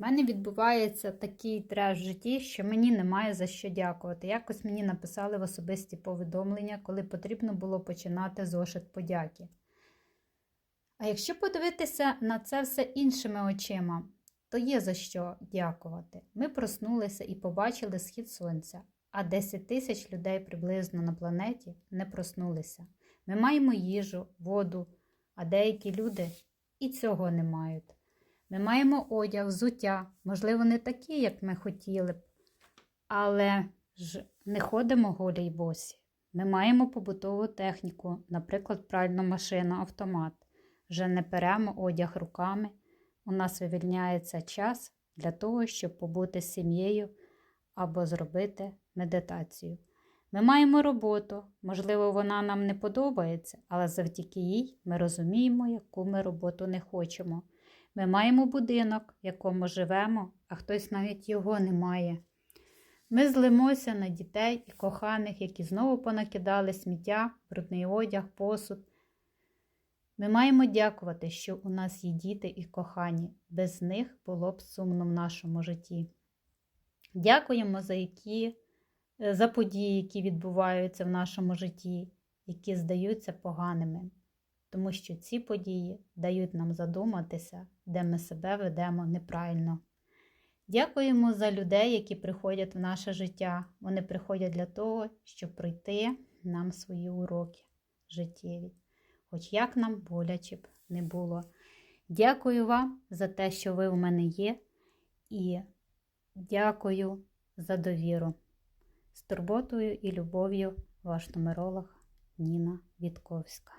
У мене відбувається такий треш в житті, що мені немає за що дякувати. Якось мені написали в особисті повідомлення, коли потрібно було починати зошит подяки. А якщо подивитися на це все іншими очима, то є за що дякувати. Ми проснулися і побачили схід сонця, а 10 тисяч людей приблизно на планеті не проснулися. Ми маємо їжу, воду, а деякі люди і цього не мають. Ми маємо одяг, взуття, можливо, не такі, як ми хотіли б, але ж не ходимо голі й босі. Ми маємо побутову техніку, наприклад, пральну машину, автомат. Вже не перемо одяг руками. У нас вивільняється час для того, щоб побути з сім'єю або зробити медитацію. Ми маємо роботу, можливо, вона нам не подобається, але завдяки їй ми розуміємо, яку ми роботу не хочемо. Ми маємо будинок, в якому живемо, а хтось навіть його не має. Ми злимося на дітей і коханих, які знову понакидали сміття, брудний одяг, посуд. Ми маємо дякувати, що у нас є діти і кохані. Без них було б сумно в нашому житті. Дякуємо за, які, е, за події, які відбуваються в нашому житті, які здаються поганими, тому що ці події дають нам задуматися, де ми себе ведемо неправильно. Дякуємо за людей, які приходять в наше життя. Вони приходять для того, щоб пройти нам свої уроки життєві, хоч як нам боляче б не було. Дякую вам за те, що ви в мене є, і дякую за довіру. З турботою і любов'ю ваш нумеролог Ніна Вітковська.